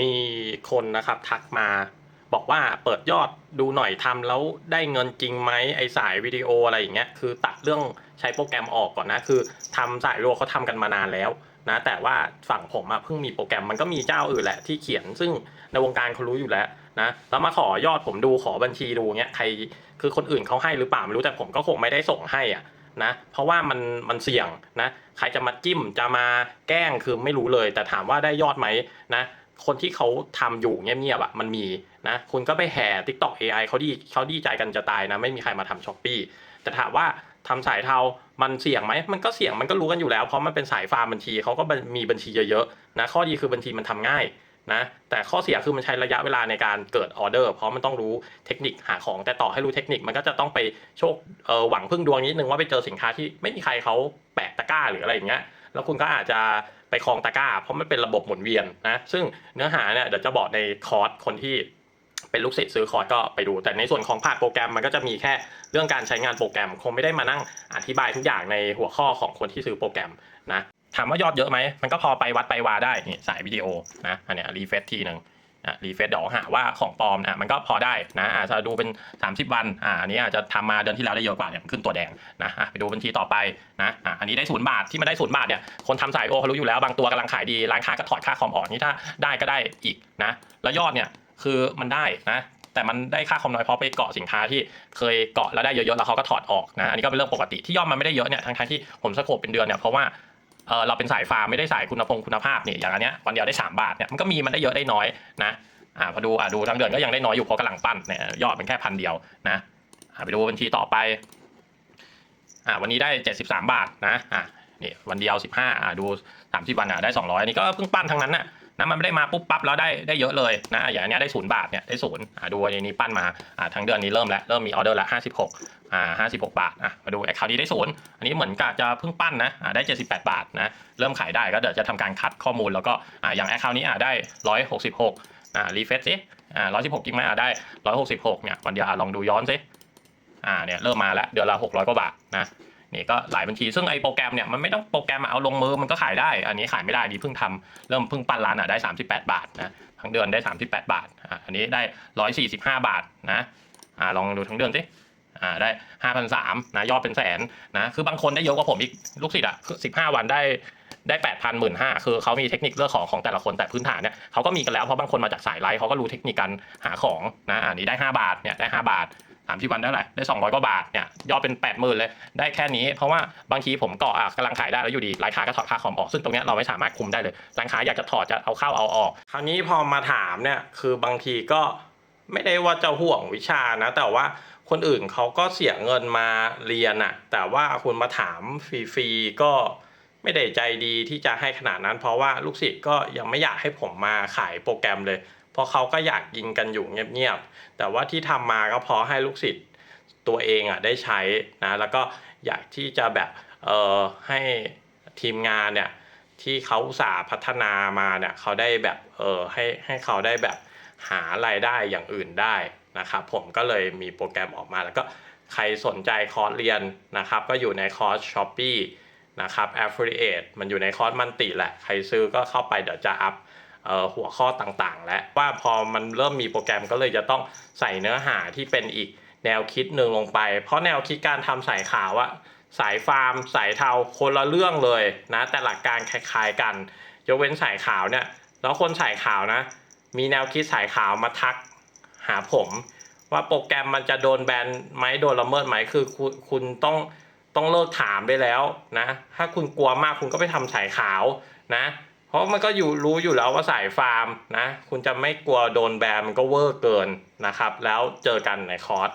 มีคนนะครับทักมาบอกว่าเปิดยอดดูหน่อยทำแล้วได้เงินจริงไหมไอสายวิดีโออะไรอย่างเงี้ยคือตัดเรื่องใช้โปรแกรมออกก่อนนะคือทำสายวิดีโอเขาทำกันมานานแล้วนะแต่ว่าฝั่งผมอะเพิ่งมีโปรแกรมมันก็มีเจ้าอื่นแหละที่เขียนซึ่งในวงการเขารู้อยู่แล้วนะแล้วมาขอยอดผมดูขอบัญชีดูเงี้ยใครคือคนอื่นเขาให้หรือเปล่าไม่รู้แต่ผมก็คงไม่ได้ส่งให้อะนะเพราะว่ามันมันเสี่ยงนะใครจะมาจิ้มจะมาแกล้งคือไม่รู้เลย แต่ถามว่าได้ยอดไหมนะ คนที่เขาทำอยู่เงียบๆอะมันมีนะคุณก็ไปแห่ TikTok AI เขาดีเขาดีใจกันจะตายนะ ไม่มีใครมาทำช้อปปี้แต่ถามว่าทำสายเทา มันเสี่ยงไหม มันก็เสี่ยง มันก็รู้กันอยู่แล้ว เพราะมันเป็นสายฟาร์มบัญชี เขาก็มีบัญชีเยอะๆ นะ ข้อดีคือบัญชีมันทำง่ายนะ แต่ข้อเสียคือมันใช้ระยะเวลาในการเกิดออเดอร์ เพราะมันต้องรู้เทคนิคหาของ แต่ต่อให้รู้เทคนิค มันก็จะต้องไปโชคเออหวังพึ่งดวงนิดนึงว่าไปเจอสินค้าที่ไม่มีใครเขาแปะตะกร้าหรืออะไรอย่างเงี้ย แล้วคุณก็อาจจะ ไปคลองตะกร้า เพราะมันเป็นระบบหมุนเวียนนะซึ่งเนื้อหาเนี่ยเดี๋ยวจะบอกในคอร์สคนที่เป็นลูกศิษย์ซื้อคอร์สก็ไปดู แต่ในส่วนของภาคโปรแกรมมันก็จะมีแค่เรื่องการใช้งานโปรแกรม คงไม่ได้มานั่งอธิบายทุกอย่างในหัวข้อของคนที่ซื้อโปรแกรมนะถามว่ายอดเยอะไหมมันก็พอไปวัดไปวาได้นี่สายวิดีโอนะอันเนี้ยรีเฟซทีหนึ่ง รีเฟซเดี๋ยวหาว่าของปลอมนะมันก็พอได้นะอาจจะดูเป็น 30 วันอ่าอันนี้อาจจะทำมาเดือนที่แล้วได้เยอะกว่าเนี่ยมันขึ้นตัวแดงนะไปดูบัญชีต่อไปนะอะอันนี้ได้ศูนย์บาทที่มันได้ศูนย์บาทเนี่ยคนทำสายโอเขารู้อยู่แล้วบางตัวกำลังขายดีร้านค้าก็ถอดค่าคอมออกนี่ถ้าได้ก็ได้อีกนะแล้วยอดเนี่ยคือมันได้นะแต่มันได้ค่าคอมน้อยเพราะไปเกาะสินค้าที่เคยเกาะแล้วได้เยอะๆแล้วเขาก็ถอดออกนะอันนี้ก็เป็นเรื่องปกติที่ยอดมันไม่ได้เยอะเนี่ยทั้งๆที่ผมสโคปเป็นเดือนเนี่ยเพราะว่า เออเราเป็นสายฟาร์มไม่ได้สายคุณภาพคุณภาพเนี่ยอย่างอันเนี้ยวันเดียวได้ 3 บาทเนี่ยมันก็มีมันได้เยอะได้น้อยนะอ่าพอดูอ่าดูทั้งเดือนก็ยังได้น้อยอยู่เพราะกำลังปั้นเนี่ยยอดเป็นแค่พันเดียวนะอ่าไปดูบัญชีต่อไปอ่าวันนี้ได้ 73 บาทนะอ่านี่วันเดียว 15อ่าดู 30 วันอะได้ 200อันนี้ก็เพิ่งปั้นทั้งนั้นน่ะ นะมันไม่ได้มาปุ๊บปั๊บแล้วได้ได้เยอะเลยนะอย่างอันเนี้ยได้ศูนย์บาทเนี่ยได้ศูนย์อ่าดูอันนี้ปั้นมาอ่าทั้งเดือนนี้เริ่มแล้วเริ่มมีออเดอร์ละ56อ่า56บหกบาทอะมาดูแอคเคาท์นี้ได้ศูนย์อันนี้เหมือนกับจะเพิ่งปั้นนะอ่าได้78บแปดบาทนะเริ่มขายได้ก็เดี๋ยวจะทำการคัดข้อมูลแล้วก็อ่าอย่างแอคเคาท์นี้อ่าได้166อ่ารีเฟซสิอ่าร้อยสิบหกจริงไหมอ่าได้ร้อยหกสิบหกเนี่ยวันเดียวลองดูย้อนสิอ่าเนี่ยเริ่มมาแล้วเดือนละหกร้อยกว่าบาทนะ นี่ก็หลายบัญชี ซึ่งไอ้โปรแกรมเนี่ยมันไม่ต้องโปรแกรมมาเอาลงมือมันก็ขายได้ อันนี้ขายไม่ได้นี้เพิ่งทำเริ่มเพิ่งปั้นร้านอะได้สามสิบแปดบาทนะทั้งเดือนได้สามสิบแปดบาทอ่าอันนี้ได้ร้อยสี่สิบห้าบาทนะอ่าลองดูทั้งเดือนสิอ่าได้ห้าพันสามนะยอดเป็นแสนนะคือบางคนได้เยอะกว่าผมอีกลูกศิษย์อะสิบห้าวันได้ได้แปดพันหมื่นห้าคือเขามีเทคนิคเรื่องของของแต่ละคนแต่พื้นฐานเนี่ยเขาก็มีกันแล้วเพราะบางคนมาจากสายไลฟ์เขาก็รู้เทคนิคการหาของนะอันนี้ได้ 5 บาทเนี่ยได้ 5 บาท สามที่วันได้เท่าไหร่ได้200กว่าบาทเนี่ยยอดเป็น8 0,000เลยได้แค่นี้ เพราะว่าบางทีผมกาะอะกำลังขายได้แล้วอยู่ดีร้านค้าก็ถอดค่าคอมออกซึ่งตรงนี้เราไม่สามารถคุมได้เลยร้านค้าอยากจะถอดจะเอาเข้าเอาออก คราวนี้พอมาถามเนี่ยคือบางทีก็ไม่ได้ว่าจะห่วงวิชานะ แต่ว่าคนอื่นเขาก็เสียเงินมาเรียนอะแต่ว่าคุณมาถามฟรีๆก็ไม่ได้ใจดีที่จะให้ขนาดนั้น เพราะว่าลูกศิษย์ก็ยังไม่อยากให้ผมมาขายโปรแกรมเลย เพราะเขาก็อยากยิงกันอยู่เงียบๆ แต่ว่าที่ทำมาก็เพราะให้ลูกศิษย์ตัวเองอะได้ใช้นะ แล้วก็อยากที่จะแบบเอ่อให้ทีมงานเนี่ยที่เขาสาพัฒนามาเนี่ยเขาได้แบบเออให้ให้เขาได้แบบหารายได้อย่างอื่นได้นะครับผมก็เลยมีโปรแกรมออกมาแล้วก็ใครสนใจคอร์สเรียนนะครับ ก็อยู่ในคอร์ส s h o p e e นะครับ affiliate มันอยู่ในคอร์สมันติแหละ ใครซื้อก็เข้าไปเดี๋ยวจะอัพ หัวข้อต่างๆ และว่าพอมันเริ่มมีโปรแกรมก็เลยจะต้องใส่เนื้อหาที่เป็นอีกแนวคิดหนึ่งลงไป เพราะแนวคิดการทำสายขาวอะสายฟาร์ม สายเทาคนละเรื่องเลยนะ แต่หลักการคล้ายๆกัน ยกเว้นสายขาวเนี่ย แล้วคนสายขาวนะ มีแนวคิดสายขาวมาทักหาผม ว่าโปรแกรมมันจะโดนแบนไหมโดนละเมิดไหมคือคุณคุณต้องต้องเลิกถามได้แล้วนะ ถ้าคุณกลัวมากคุณก็ไปทำสายขาวนะ เพราะมันก็อยู่รู้อยู่แล้วว่าสายฟาร์มนะ คุณจะไม่กลัวโดนแบนมันก็เวอร์เกินนะครับ แล้วเจอกันในคอร์ส